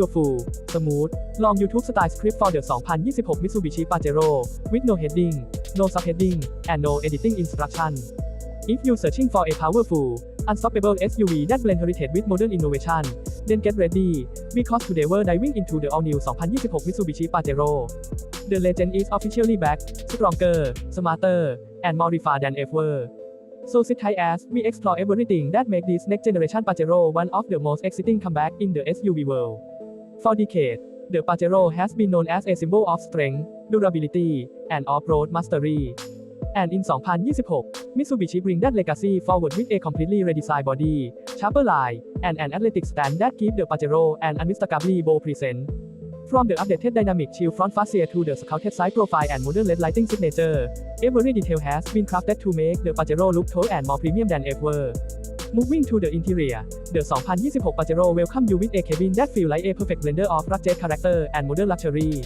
your full, smooth, long YouTube style script for the 2026 Mitsubishi Pajero, with no heading, no subheading, and no editing instruction. If you searching for a powerful, unstoppable SUV that blend heritage with modern innovation, then get ready, because today we're diving into the all-new 2026 Mitsubishi Pajero. The legend is officially back, stronger, smarter, and more refined than ever. So sit tight as we explore everything that makes this next generation Pajero one of the most exciting comeback in the SUV world. For decades, the Pajero has been known as a symbol of strength, durability, and off-road mastery. And in 2026, Mitsubishi bring that legacy forward with a completely redesigned body, sharper line, and an athletic stand that give the Pajero an unmistakably bold present. From the updated dynamic chill front fascia to the sculpted side profile and modern LED lighting signature, every detail has been crafted to make the Pajero look taller and more premium than ever. Moving to the interior, the 2026 Pajero welcome you with a cabin that feels like a perfect blender of rugged character and modern luxury.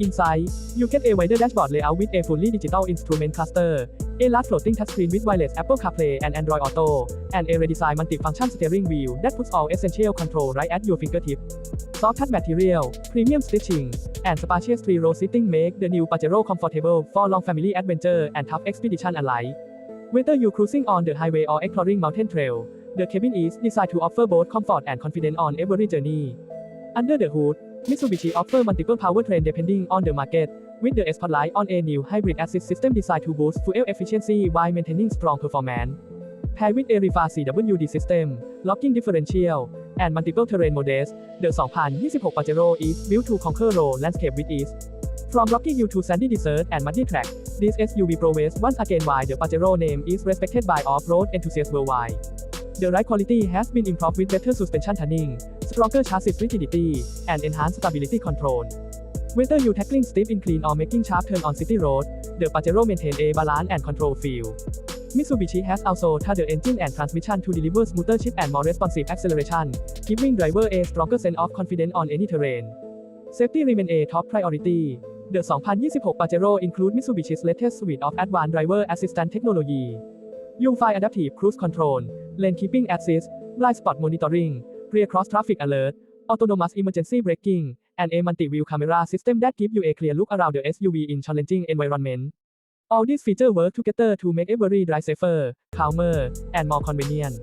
Inside, you get a wider dashboard layout with a fully digital instrument cluster, a large floating touchscreen with wireless Apple CarPlay and Android Auto, and a redesigned multi-function steering wheel that puts all essential control right at your fingertip. Soft touch material, premium stitching, and spacious three-row seating make the new Pajero comfortable for long family adventure and tough expedition alike. Whether you're cruising on the highway or exploring mountain trail, the cabin is designed to offer both comfort and confidence on every journey. Under the hood, Mitsubishi offer multiple powertrain depending on the market, with the spotlight on a new hybrid assist system designed to boost fuel efficiency while maintaining strong performance. Paired with a refined CWD system, locking differential, and multiple terrain modes, the 2026 Pajero is built to conquer road landscape with ease. From rocky hill to sandy desert and muddy track, this SUV proves once again why the Pajero name is respected by off-road enthusiasts worldwide. The ride quality has been improved with better suspension tuning, stronger chassis rigidity, and enhanced stability control. Whether you're tackling steep incline or making sharp turn on city road, the Pajero maintains a balance and control feel. Mitsubishi has also tuned the engine and transmission to deliver smoother shift and more responsive acceleration, giving driver a stronger sense of confidence on any terrain. Safety remains a top priority. The 2026 Pajero includes Mitsubishi's latest suite of advanced driver assistant technology. Find adaptive cruise control, lane keeping assist, blind spot monitoring, rear cross traffic alert, autonomous emergency braking, and a multi-view camera system that gives you a clear look around the SUV in challenging environment. All these features work together to make every drive safer, calmer, and more convenient.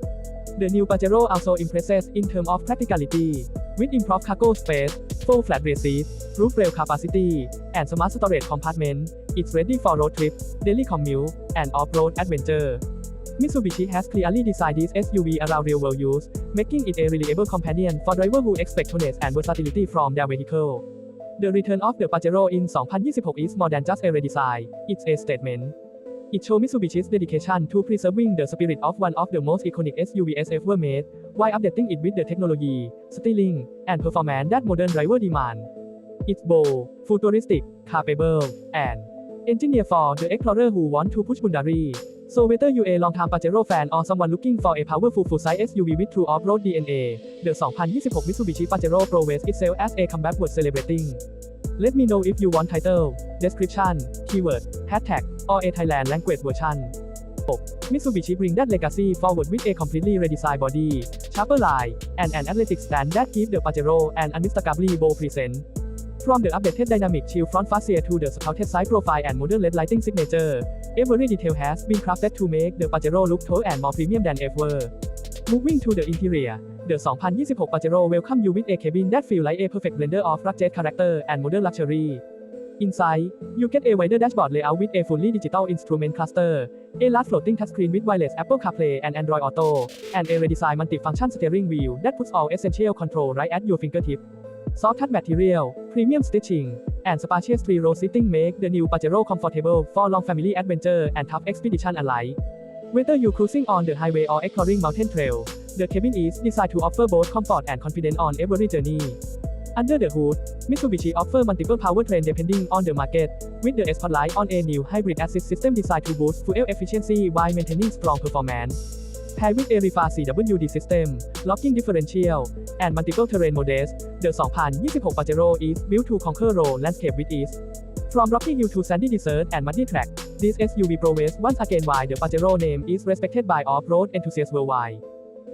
The new Pajero also impresses in terms of practicality, with improved cargo space, full flat rear seat, roof rail capacity, and smart storage compartment. It's ready for road trip, daily commute, and off-road adventure. Mitsubishi has clearly designed this SUV around real-world use, making it a reliable companion for drivers who expect tonnage and versatility from their vehicle. The return of the Pajero in 2026 is more than just a redesign, it's a statement. It shows Mitsubishi's dedication to preserving the spirit of one of the most iconic SUVs ever made, while updating it with the technology, styling, and performance that modern driver demand. It's bold, futuristic, capable, and engineered for the explorer who want to push boundaries. So whether you a long-time Pajero fan or someone looking for a powerful full-size SUV with true off-road DNA, the 2026 Mitsubishi Pajero proves itself as a comeback worth celebrating. Let me know if you want title, description, keyword, hashtag, OA Thailand language version. 6. Mitsubishi bring that legacy forward with a completely redesigned body, sharper line, and an athletic stand that give the Pajero an unmistakably bold present. From the updated dynamic chill front fascia to the sculpted side profile and modern LED lighting signature, every detail has been crafted to make the Pajero look taller and more premium than ever. Moving to the interior, the 2026 Pajero welcome you with a cabin that feels like a perfect blender of rugged character and modern luxury. Inside, you get a wider dashboard layout with a fully digital instrument cluster, a large floating touchscreen with wireless Apple CarPlay and Android Auto, and a redesigned multi-function steering wheel that puts all essential control right at your fingertip. Soft touch material, premium stitching, and spacious three-row seating make the new Pajero comfortable for long family adventure and tough expedition alike. Whether you're cruising on the highway or exploring mountain trail, the cabin is designed to offer both comfort and confidence on every journey. Under the hood, Mitsubishi offer multiple powertrain depending on the market, with the spotlight on a new hybrid assist system designed to boost fuel efficiency while maintaining strong performance. Paired with a refined CWD system, locking differential, and multiple terrain modes, the 2026 Pajero is built to conquer road landscape with ease. From rocky hill to sandy desert and muddy track, this SUV proves once again why the Pajero name is respected by off-road enthusiasts worldwide.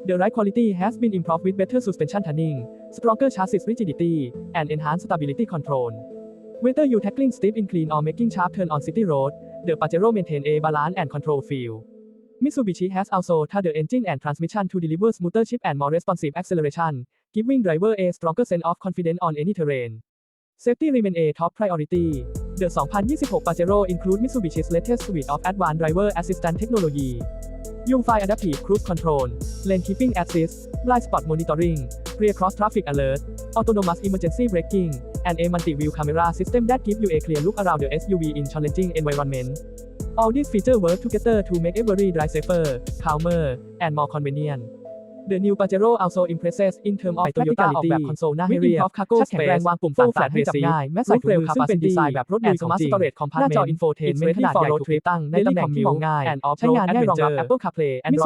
The ride quality has been improved with better suspension tuning, stronger chassis rigidity, and enhanced stability control. Whether you tackling steep incline or making sharp turn on city road, the Pajero maintain a balance and control feel. Mitsubishi has also tuned the engine and transmission to deliver smoother shift and more responsive acceleration, giving driver a stronger sense of confidence on any terrain. Safety remain a top priority. The 2026 Pajero include Mitsubishi's latest suite of advanced driver assistance technology. Unify Adaptive Cruise Control, Lane Keeping Assist, Blind Spot Monitoring, Rear Cross Traffic Alert, Autonomous Emergency Braking, and a multi-view camera system that give you a clear look around the SUV in challenging environment. All these features work together to make every drive safer, calmer, and more convenient. The new Pajero also impresses in terms of Toyota ออกแบบคอนโซลหน้าให้เรียบ cargo แข็งแรงวางปุ่มต่างๆให้จับง่ายแม้ใส่ถุงมือซึ่งเป็นดีไซน์แบบรถลุยของจริงหน้าจอ infotainment ขนาดใหญ่ถูกติดตั้งในตำแหน่งที่มองง่ายใช้งานง่ายรองรับ Apple CarPlay Android